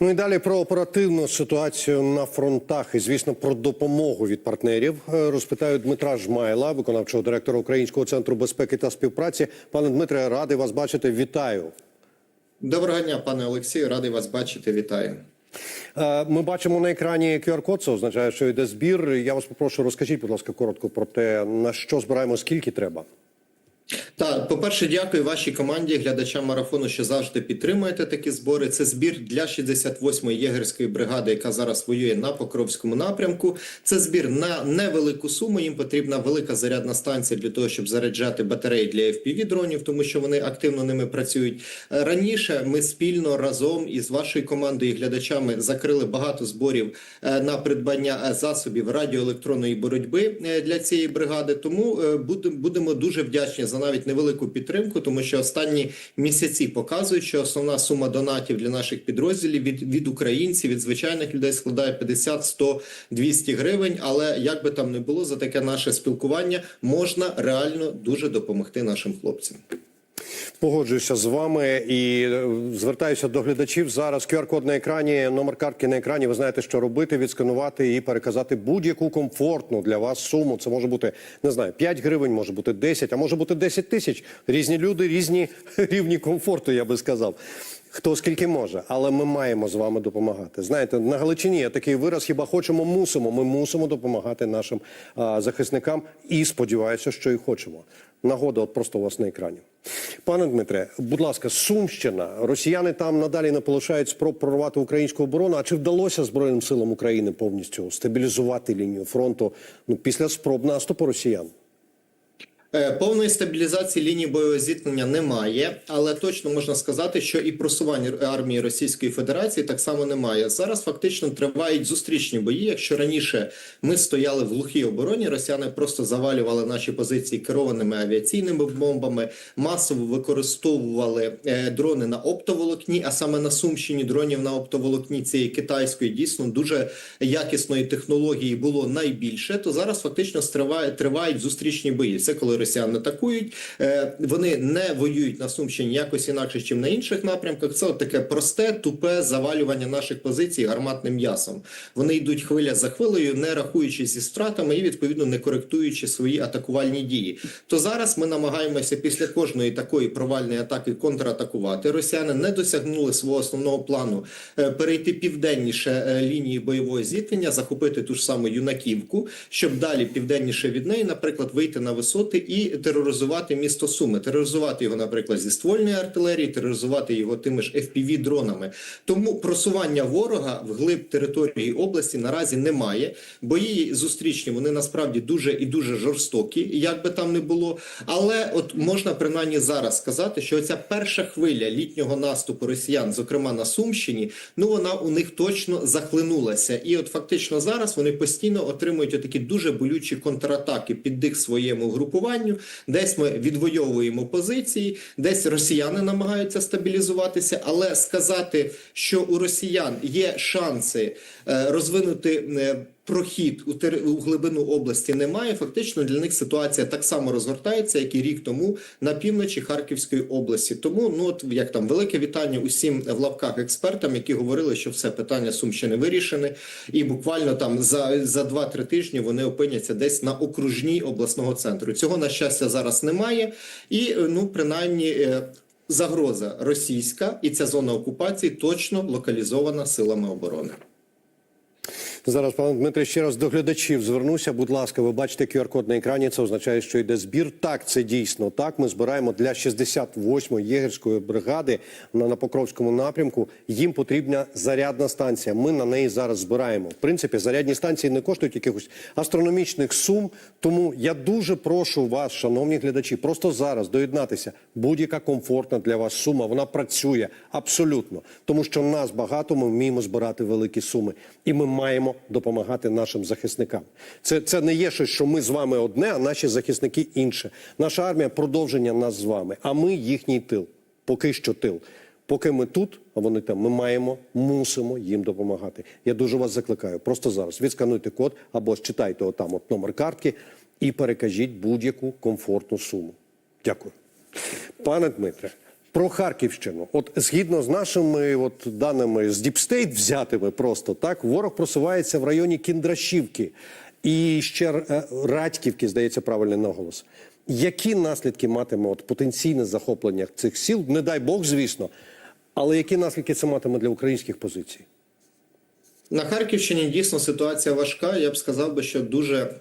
Ну і далі про оперативну ситуацію на фронтах і, звісно, про допомогу від партнерів е, розпитаю Дмитра Жмайла, виконавчого директора Українського центру безпеки та співпраці. Пане Дмитре, радий вас бачити. Вітаю. Доброго дня, пане Олексію. Радий вас бачити. Вітаю. Е, Ми бачимо на екрані QR-код, це означає, що йде збір. Я вас попрошу, розкажіть, будь ласка, коротко про те, на що збираємо, скільки треба. Так, по-перше, дякую вашій команді, глядачам марафону, що завжди підтримуєте такі збори. Це збір для 68-ї єгерської бригади, яка зараз воює на Покровському напрямку. Це збір на невелику суму. Їм потрібна велика зарядна станція для того, щоб заряджати батареї для fpv дронів, тому що вони активно ними працюють. Е, Раніше ми спільно разом із вашою командою і глядачами закрили багато зборів е, на придбання е, засобів радіоелектронної боротьби для цієї бригади. Тому будемо дуже вдячні за навіть невелику підтримку, тому що останні місяці показують, що основна сума донатів для наших підрозділів від, від українців, від звичайних людей складає 50, 100, 200 гривень. Але як би там не було, за таке наше спілкування можна реально дуже допомогти нашим хлопцям. Погоджуюся з вами і е, звертаюся до глядачів. Зараз QR-код на екрані, номер картки на екрані. Ви знаєте, що робити, відсканувати і переказати будь-яку комфортну для вас суму. Це може бути не знаю, 5 гривень, може бути 10, а може бути 10 тисяч. Різні люди, різні рівні комфорту, я би сказав. Хто скільки може, але ми маємо з вами допомагати. Знаєте, на Галичині є такий вираз: хіба хочемо, мусимо. Ми мусимо допомагати нашим а, захисникам і сподіваюся, що і хочемо. Нагода, от просто у вас на екрані. Пане Дмитре, будь ласка, Сумщина. Росіяни там надалі не полишають спроб прорвати українську оборону. А чи вдалося Збройним силам України повністю стабілізувати лінію фронту ну, після спроб наступу росіян? Е, Повної стабілізації лінії бойового зіткнення немає, але точно можна сказати, що і просування армії Російської Федерації так само немає. Зараз фактично тривають зустрічні бої. Якщо раніше ми стояли в глухій обороні, росіяни просто завалювали наші позиції керованими авіаційними бомбами, масово використовували е, дрони на оптоволокні, а саме на Сумщині дронів на оптоволокні цієї китайської дійсно дуже якісної технології було найбільше. То зараз фактично стриває, тривають зустрічні бої. Це коли росіяни атакують. Е, Вони не воюють на Сумщині якось інакше, ніж на інших напрямках. Це от таке просте, тупе завалювання наших позицій гарматним м'ясом. Вони йдуть хвиля за хвилею, не рахуючись зі стратами і відповідно не коректуючи свої атакувальні дії. То зараз ми намагаємося після кожної такої провальної атаки контратакувати. Росіяни не досягнули свого основного плану е, перейти південніше е, лінії бойового зіткнення, захопити ту ж саму юнаківку, щоб далі південніше від неї, наприклад, вийти на висоти і тероризувати місто Суми, тероризувати його, наприклад, зі ствольної артилерії, тероризувати його тими ж fpv дронами. Тому просування ворога в глиб території області наразі немає. Бої зустрічні вони насправді дуже і дуже жорстокі, як би там не було. Але от можна принаймні зараз сказати, що ця перша хвиля літнього наступу росіян, зокрема на Сумщині, ну вона у них точно захлинулася. І от фактично зараз вони постійно отримують такі дуже болючі контратаки під дих своєму групуванню. Десь ми відвоюємо позиції, десь росіяни намагаються стабілізуватися, але сказати, що у росіян є шанси е, розвинути. Прохід у тери- у глибину області немає. Фактично для них ситуація так само розгортається, як і рік тому на півночі Харківської області. Тому ну от як там велике вітання усім в лавках експертам, які говорили, що все питання Сумщини вирішене, і буквально там за, за 2-3 тижні вони опиняться десь на окружній обласного центру. Цього на щастя зараз немає, і ну принаймні. е, Загроза російська і ця зона окупації точно локалізована силами оборони. Зараз, пане Дмитре, ще раз до глядачів звернуся. Будь ласка, ви бачите QR-код на екрані. Це означає, що йде збір. Так, це дійсно так. Ми збираємо для 68-ї єгерської бригади на, на Покровському напрямку. Їм потрібна зарядна станція. Ми на неї зараз збираємо. В принципі, зарядні станції не коштують якихось астрономічних сум. Тому я дуже прошу вас, шановні глядачі, просто зараз доєднатися. Будь-яка комфортна для вас сума. Вона працює абсолютно, тому що нас багато. Ми вміємо збирати великі суми, і ми маємо допомагати нашим захисникам. Це, це не є щось, що ми з вами одне, а наші захисники інше. Наша армія продовження нас з вами, а ми їхній тил. Поки що тил. Поки ми тут, а вони там, ми маємо, мусимо їм допомагати. Я дуже вас закликаю. Просто зараз відскануйте код або читайте отам от номер картки і перекажіть будь-яку комфортну суму. Дякую. Пане Дмитре, Про Харківщину, от згідно з нашими от даними з Діпстейт взятими, просто так ворог просувається в районі Кіндрашівки і ще е, Радьківки, здається, правильний наголос. Які наслідки матиме от потенційне захоплення цих сіл? Не дай Бог, звісно, але які наслідки це матиме для українських позицій? На Харківщині дійсно ситуація важка. Я б сказав би, що дуже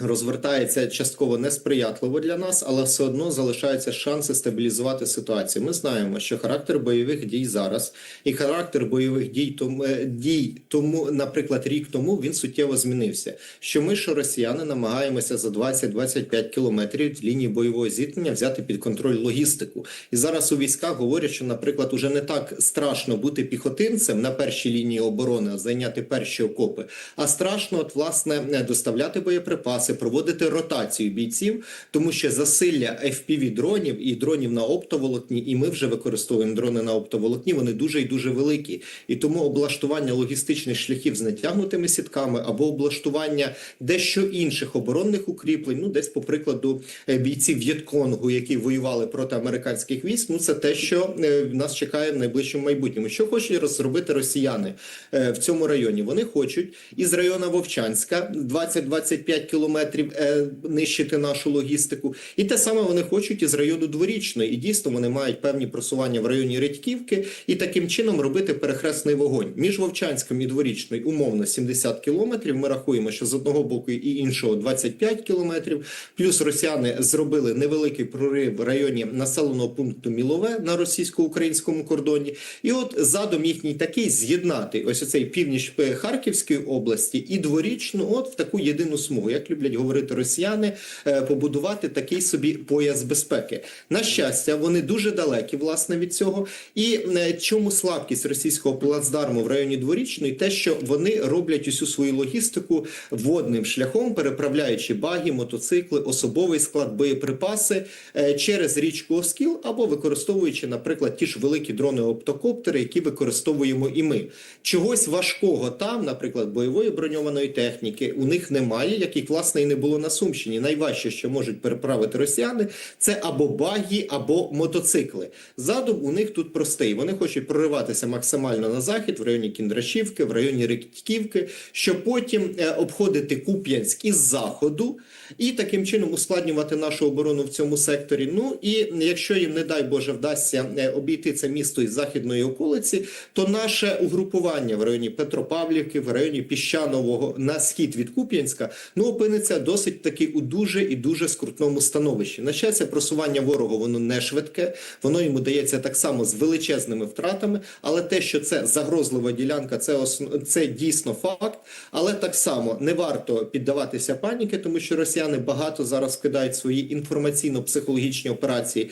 розвертається частково несприятливо для нас, але все одно залишаються шанси стабілізувати ситуацію. Ми знаємо, що характер бойових дій зараз і характер бойових дій тому е, дій тому, наприклад, рік тому він суттєво змінився. Що ми, що росіяни, намагаємося за 20-25 кілометрів лінії бойового зіткнення взяти під контроль логістику. І зараз у військах говорять, що, наприклад, уже не так страшно бути піхотинцем на першій лінії оборони, зайняти перші окопи, а страшно, от власне, доставляти боєприпаси, проводити ротацію бійців, тому що засилля fpv дронів і дронів на оптоволокні, і ми вже використовуємо дрони на оптоволокні. Вони дуже і дуже великі. І тому облаштування логістичних шляхів з натягнутими сітками або облаштування дещо інших оборонних укріплень, ну десь, по прикладу, е, бійців В'єтконгу, які воювали проти американських військ. Ну це те, що е, нас чекає в найближчому майбутньому. Що хочуть розробити росіяни е, в цьому районі? Вони хочуть із району Вовчанська 20-25 кілометрів е, нищити нашу логістику, і те саме вони хочуть із району дворічної. І дійсно вони мають певні просування в районі Редьківки, і таким чином робити перехресний вогонь між Вовчанськом і дворічною умовно 70 кілометрів. Ми рахуємо, що з одного боку і іншого 25 кілометрів. Плюс росіяни зробили невеликий прорив в районі населеного пункту Мілове на російсько-українському кордоні. І от задум їхній такий з'єднати ось оцей північ Харківської області і дворічну, от в таку єдину смугу, як люблять говорити росіяни, е, побудувати такий собі пояс безпеки. На щастя, вони дуже далекі власне від цього. І е, чому слабкість російського плацдарму в районі дворічної, те, що вони роблять усю свою логістику водним шляхом, переправляючи баги, мотоцикли, особовий склад, боєприпаси е, через річку Оскіл або використовуючи, наприклад, ті ж великі дрони-оптокоптери, які використовуємо і ми. Чогось важкого там, наприклад, бойової броньованої техніки, у них немає, яких власне і не було на Сумщині. Найважче, що можуть переправити росіяни, це або багі, або мотоцикли. Задум у них тут простий. Вони хочуть прориватися максимально на захід, в районі Кіндрашівки, в районі Риківки, щоб потім е, обходити Куп'янськ із заходу і таким чином ускладнювати нашу оборону в цьому секторі. Ну і якщо їм, не дай Боже, вдасться е, обійти це місто із західної околиці, то наше угрупування в районі Петропавлівки, в районі Піщанового на схід від Куп'янська, ну опиниться досить таки у дуже і дуже скрутному становищі. На щастя, просування ворога воно не швидке, воно йому дається так само з величезними втратами, але те, що це загрозлива ділянка, це основ... це дійсно факт. Але так само не варто піддаватися паніки, тому що росіяни багато зараз кидають свої інформаційно-психологічні операції.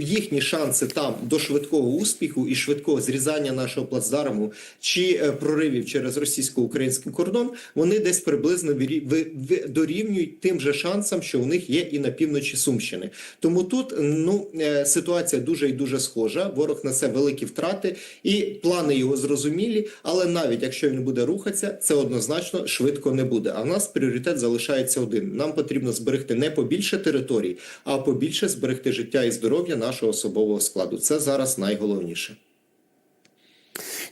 Їхні шанси там до швидкого успіху і швидкого зрізання нашого плацдарму чи е, проривів через російсько-український кордон, вони десь приблизно ви- дорівнюють тим же шансам, що у них є і на півночі Сумщини. Тому тут ну е, ситуація дуже і дуже схожа. Ворог несе великі втрати, і плани його зрозумілі. Але навіть якщо він буде рухатися, це однозначно швидко не буде. А в нас пріоритет залишається один: нам потрібно зберегти не побільше територій, а побільше зберегти життя і здоров'я нашого особового складу. Це зараз найголовніше.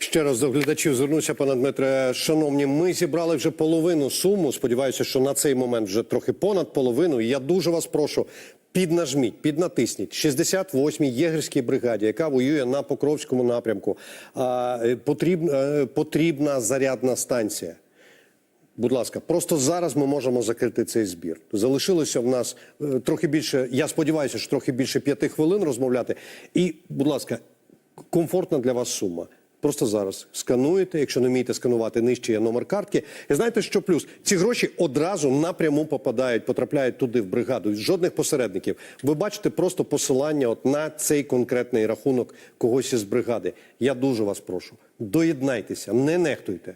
Ще раз до глядачів звернуся, пане Дмитре. Шановні, ми зібрали вже половину суму. Сподіваюся, що на цей момент вже трохи понад половину. Я дуже вас прошу. Піднажміть, піднатисніть 68-й єгерській бригаді, яка воює на Покровському напрямку. Е, потрібна, е, потрібна зарядна станція. Будь ласка, просто зараз ми можемо закрити цей збір. Залишилося в нас е, трохи більше. Я сподіваюся, що трохи більше п'яти хвилин розмовляти. І, будь ласка, комфортна для вас сума. Просто зараз скануєте, якщо не вмієте сканувати, нижче є номер картки. І знаєте, що плюс? Ці гроші одразу напряму попадають, потрапляють туди в бригаду. Жодних посередників. Ви бачите просто посилання от на цей конкретний рахунок когось із бригади. Я дуже вас прошу. Доєднайтеся, не нехтуйте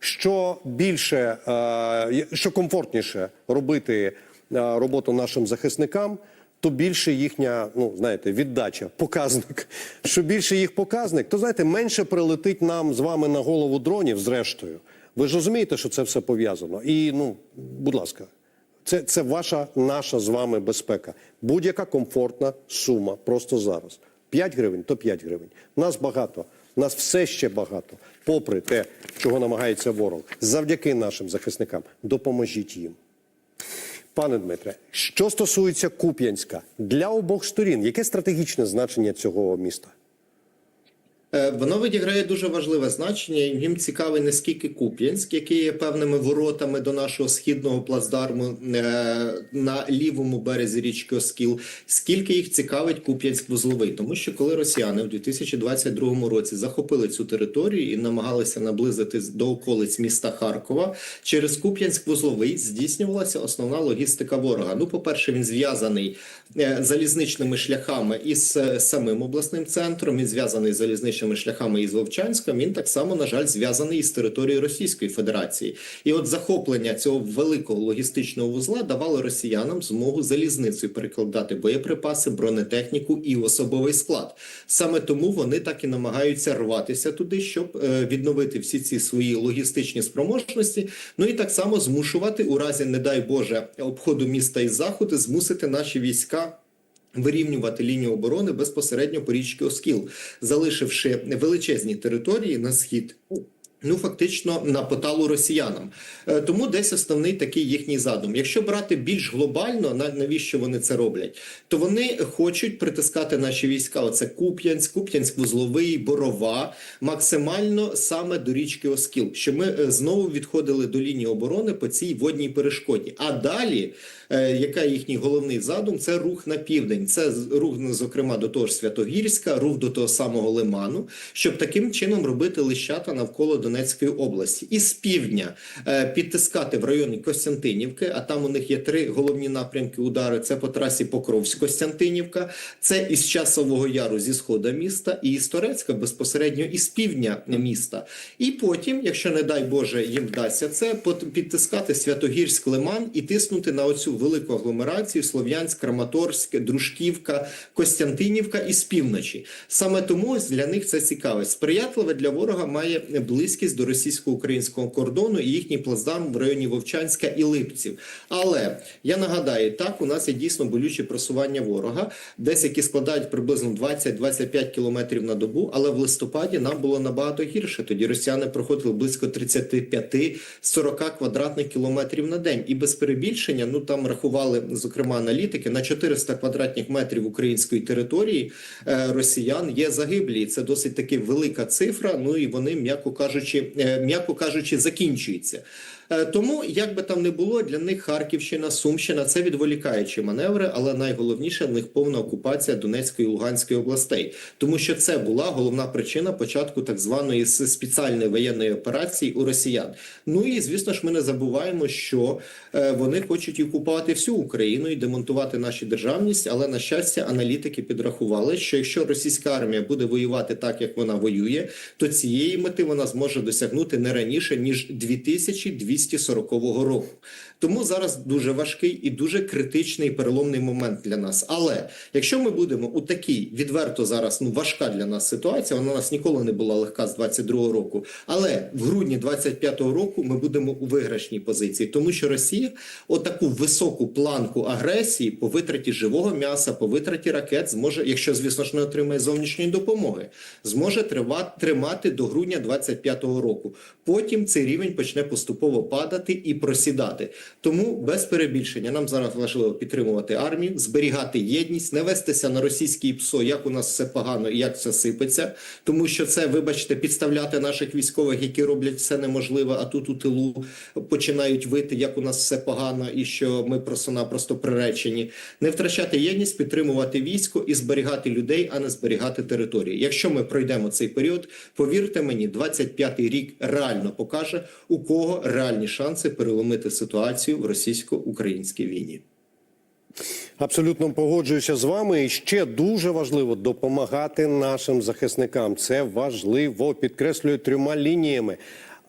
що більше, е, що комфортніше робити е, роботу нашим захисникам, то більше їхня, ну знаєте, віддача, показник. Що більше їх показник, то знаєте, менше прилетить нам з вами на голову дронів, зрештою. Ви ж розумієте, що це все пов'язано. І ну, будь ласка, це, це ваша, наша з вами безпека. Будь-яка комфортна сума просто зараз. 5 гривень то 5 гривень. Нас багато, нас все ще багато. Попри те, чого намагається ворог, завдяки нашим захисникам, допоможіть їм. Пане Дмитре, що стосується Куп'янська для обох сторін, яке стратегічне значення цього міста? Е, Воно відіграє дуже важливе значення. Їм цікавий не скільки Куп'янськ, який є певними воротами до нашого східного плацдарму е, на лівому березі річки Оскіл, скільки їх цікавить Куп'янськ-Вузловий. Тому що коли росіяни в 2022 році захопили цю територію і намагалися наблизити до околиць міста Харкова, через Куп'янськ-Вузловий здійснювалася основна логістика ворога. Ну, по-перше, він зв'язаний е, залізничними шляхами із самим обласним центром. Він зв'язаний з залізничними шляхами із Вовчанськом. Він так само, на жаль, зв'язаний із територією Російської Федерації. І от захоплення цього великого логістичного вузла давало росіянам змогу залізницею перекладати боєприпаси, бронетехніку і особовий склад. Саме тому вони так і намагаються рватися туди, щоб е, відновити всі ці свої логістичні спроможності. Ну і так само змушувати у разі, не дай Боже, обходу міста із заходу, змусити наші війська. Вирівнювати лінію оборони безпосередньо по річці Оскіл, залишивши величезні території на схід. Ну, фактично на поталу росіянам, Е, тому десь основний такий їхній задум. Якщо брати більш глобально, на- навіщо вони це роблять, то вони хочуть притискати наші війська. Оце Куп'янськ, Куп'янськ, Вузловий, Борова, максимально саме до річки Оскіл, щоб ми е, знову відходили до лінії оборони по цій водній перешкоді. А далі, яка їхній головний задум, це рух на південь. Це рух, ну, зокрема, до того ж Святогірська, рух до того самого Лиману, щоб таким чином робити лищата навколо Донецької області. І з півдня е, підтискати в районі Костянтинівки, а там у них є три головні напрямки удари: це по трасі Покровськ-Костянтинівка, це із Часового Яру зі сходу міста, і із Торецька безпосередньо із півдня міста. І потім, якщо не дай Боже їм вдасться це, підтискати Святогірськ Лиман і тиснути на оцю велику агломерацію Слов'янськ, Краматорськ, Дружківка, Костянтинівка із півночі. Саме тому для них це цікаво. Сприятливе для ворога має близькість до російсько-українського кордону і їхній плацдарм в районі Вовчанська і Липців. Але я нагадаю, так у нас є дійсно болючі просування ворога, десь які складають приблизно 20-25 кілометрів на добу. Але в листопаді нам було набагато гірше. Тоді росіяни проходили близько 35-40 квадратних кілометрів на день. І без перебільшення, ну там рахували зокрема аналітики на 400 квадратних метрів української території е, росіян є загиблі. Це досить таки велика цифра. Ну і вони, м'яко кажучи, е, м'яко кажучи, закінчуються. Е, Тому, як би там не було, для них Харківщина, Сумщина це відволікаючі маневри, але найголовніше в них повна окупація Донецької і Луганської областей, тому що це була головна причина початку так званої спеціальної воєнної операції у росіян. Ну і звісно ж, ми не забуваємо, що е, вони хочуть окупувати всю Україну і демонтувати нашу державність. Але на щастя, аналітики підрахували, що якщо російська армія буде воювати так, як вона воює, то цієї мети вона зможе досягнути не раніше ніж 2240 року. Тому зараз дуже важкий і дуже критичний переломний момент для нас. Але якщо ми будемо у такій відверто зараз ну важка для нас ситуація, вона у нас ніколи не була легка з 22 року. Але в грудні 25-го року ми будемо у виграшній позиції, тому що Росія отаку високу планку агресії по витраті живого м'яса, по витраті ракет зможе, якщо звісно ж не отримає зовнішньої допомоги, зможе тримати до грудня 25-го року. Потім цей рівень почне поступово падати і просідати. Тому без перебільшення нам зараз важливо підтримувати армію, зберігати єдність, не вестися на російський ПСО, як у нас все погано і як все сипеться, тому що це, вибачте, підставляти наших військових, які роблять все неможливе, а тут у тилу починають вити, як у нас все погано, і що ми просто-напросто приречені. Не втрачати єдність, підтримувати військо і зберігати людей, а не зберігати території. Якщо ми пройдемо цей період, повірте мені, 25-й рік реально покаже, у кого реальні шанси переломити ситуацію в російсько-українській війні. Абсолютно погоджуюся з вами. І ще дуже важливо допомагати нашим захисникам. Це важливо, підкреслюю трьома лініями.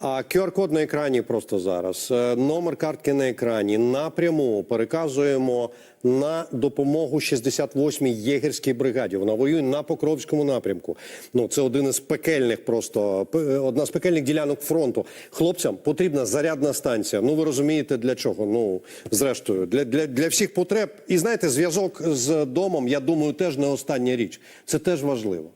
А QR-код на екрані просто зараз. Е, Номер картки на екрані. Напряму переказуємо на допомогу 68-й єгерській бригаді. Вона воює на Покровському напрямку. Ну це один із пекельних, просто п- одна з пекельних ділянок фронту. Хлопцям потрібна зарядна станція. Ну ви розумієте для чого? Ну зрештою, для, для, для всіх потреб. І знаєте, зв'язок з домом, я думаю, теж не остання річ. Це теж важливо.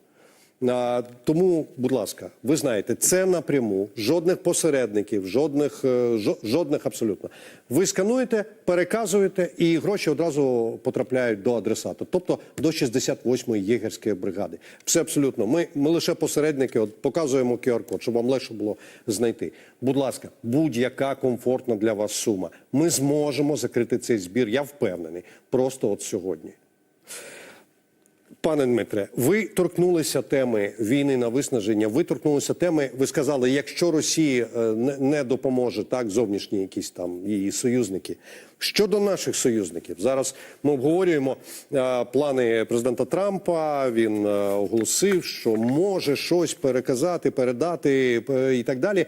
Тому, будь ласка, ви знаєте, це напряму, жодних посередників, жодних, е, жодних абсолютно. Ви скануєте, переказуєте, і гроші одразу потрапляють до адресата, тобто до 68-ї єгерської бригади. Все абсолютно. Ми, ми лише посередники, от показуємо QR-код, щоб вам легше було знайти. Будь ласка, будь-яка комфортна для вас сума. Ми зможемо закрити цей збір. Я впевнений. Просто от сьогодні. Пане Дмитре, ви торкнулися теми війни на виснаження. Ви торкнулися теми. Ви сказали, якщо Росії е, не, допоможе так, зовнішні якісь там її союзники. Щодо наших союзників, зараз ми обговорюємо е, плани президента Трампа. Він е, оголосив, що може щось переказати, передати е, і так далі.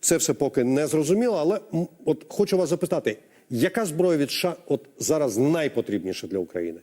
Це все поки не зрозуміло. Але от хочу вас запитати, яка зброя від США от зараз найпотрібніша для України?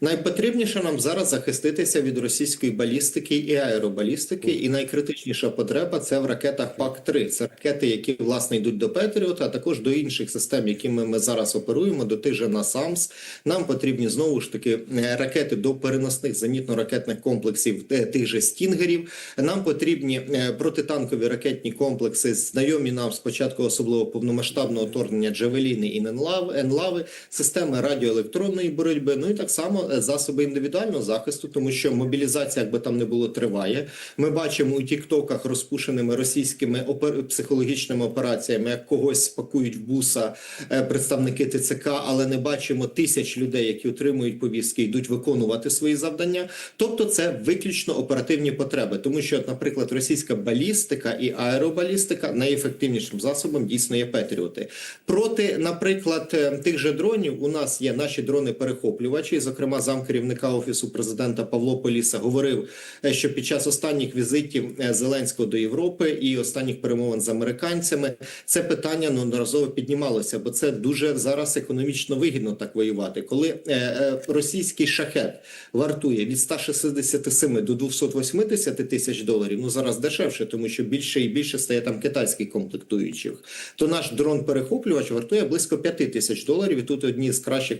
Найпотрібніше нам зараз захиститися від російської балістики і аеробалістики, і найкритичніша потреба це в ракетах ПАК-3. Це ракети, які власне йдуть до Петріота, а також до інших систем, якими ми зараз оперуємо, до тих же НАСАМС. Нам потрібні знову ж таки ракети до переносних зенітно-ракетних комплексів е, тих же стінгерів. Нам потрібні е, протитанкові ракетні комплекси, знайомі нам спочатку особливо повномасштабного вторгнення Джавеліни і Енлав, Енлави, системи радіоелектронної боротьби. Ну і так само засоби індивідуального захисту, тому що мобілізація, як би там не було, триває. Ми бачимо у тіктоках розпушеними російськими опер... психологічними операціями, як когось пакують в буса е, представники ТЦК, але не бачимо тисяч людей, які отримують повістки, йдуть виконувати свої завдання. Тобто, це виключно оперативні потреби, тому що, наприклад, російська балістика і аеробалістика найефективнішим засобом дійсно є Петріоти. Проти, наприклад, е, тих же дронів у нас є наші дрони-перехоплювачі. Зокрема, зам керівника офісу президента Павло Поліса говорив, е, що під час останніх візитів е, Зеленського до Європи і останніх перемовин з американцями це питання неодноразово піднімалося, бо це дуже зараз економічно вигідно так воювати. Коли е, російський шахет вартує від 167 до 280 тисяч доларів, ну зараз дешевше, тому що більше і більше стає там китайських комплектуючих, то наш дрон-перехоплювач вартує близько 5 тисяч доларів. І тут одні з кращих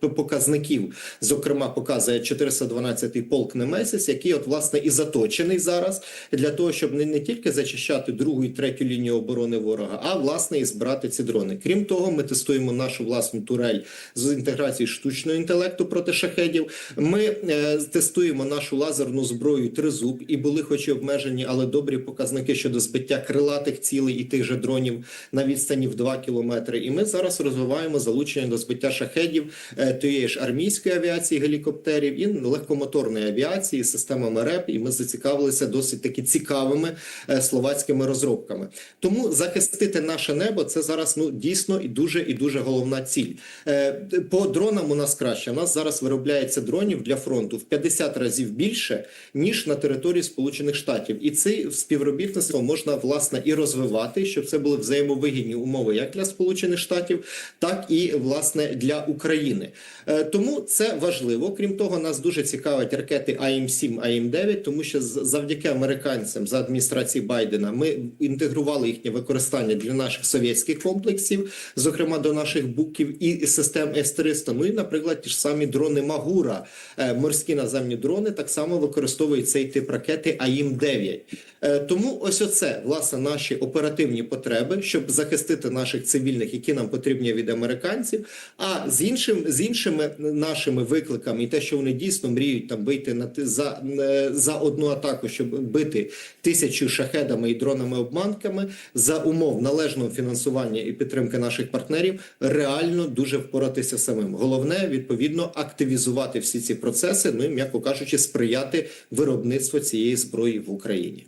показників, зокрема, показує 412-й полк Немесіс, який от власне і заточений зараз для того, щоб не, не тільки зачищати другу і третю лінію оборони ворога, а власне і збирати ці дрони. Крім того, ми тестуємо нашу власну турель з інтеграцією штучного інтелекту проти шахедів. Ми е, тестуємо нашу лазерну зброю тризуб і були, хоч і обмежені, але добрі показники щодо збиття крилатих цілей і тих же дронів на відстані в 2 кілометри. І ми зараз розвиваємо залучення до збиття шахедів е, тієї ж армійської авіації, гелікоптерів і легкомоторної авіації, системами РЕП. І ми зацікавилися досить таки цікавими е, словацькими розробками. Тому захистити наше небо це зараз ну дійсно і дуже і дуже головна ціль. Е, По дронам у нас краще. У нас зараз виробляється дронів для фронту в 50 разів більше ніж на території Сполучених Штатів, і це співробітництво можна власне і розвивати, щоб це були взаємовигідні умови як для Сполучених Штатів, так і власне для України. Е, Тому це важливо. Крім того, нас дуже цікавить ракети АІМ-7, АІМ-9, тому що завдяки американцям за адміністрації Байдена ми інтегрували їхнє використання для наших совєтських комплексів, зокрема до наших буків і систем С-300. Ну і, наприклад, ті ж самі дрони Магура, е, морські наземні дрони, так само використовують цей тип ракети АІМ-9. Е, Тому ось оце власне наші оперативні потреби, щоб захистити наших цивільних, які нам потрібні від американців. А з іншим з іншими нашими викликами, і те, що вони дійсно мріють там вийти на за, е, за одну атаку, щоб бити тисячу шахедами і дронами обманками за умов належного фінансування і підтримки наших партнерів, реально дуже впоратися самим. Головне відповідно активізувати всі ці процеси. Ну і м'яко кажучи, сприяти виробництву цієї зброї в Україні.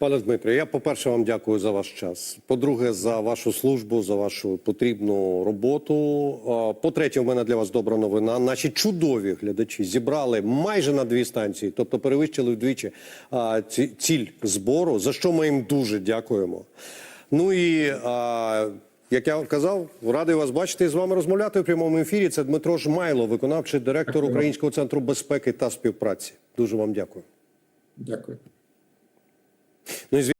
Пане Дмитре, я по-перше вам дякую за ваш час. По-друге, за вашу службу, за вашу потрібну роботу. По-третє, у мене для вас добра новина. Наші чудові глядачі зібрали майже на дві станції, тобто перевищили вдвічі ціль збору, за що ми їм дуже дякуємо. Ну і як я казав, радий вас бачити і з вами розмовляти у прямому ефірі. Це Дмитро Жмайло, виконавчий директор Українського центру безпеки та співпраці. Дуже вам дякую. Дякую. Ну і зві-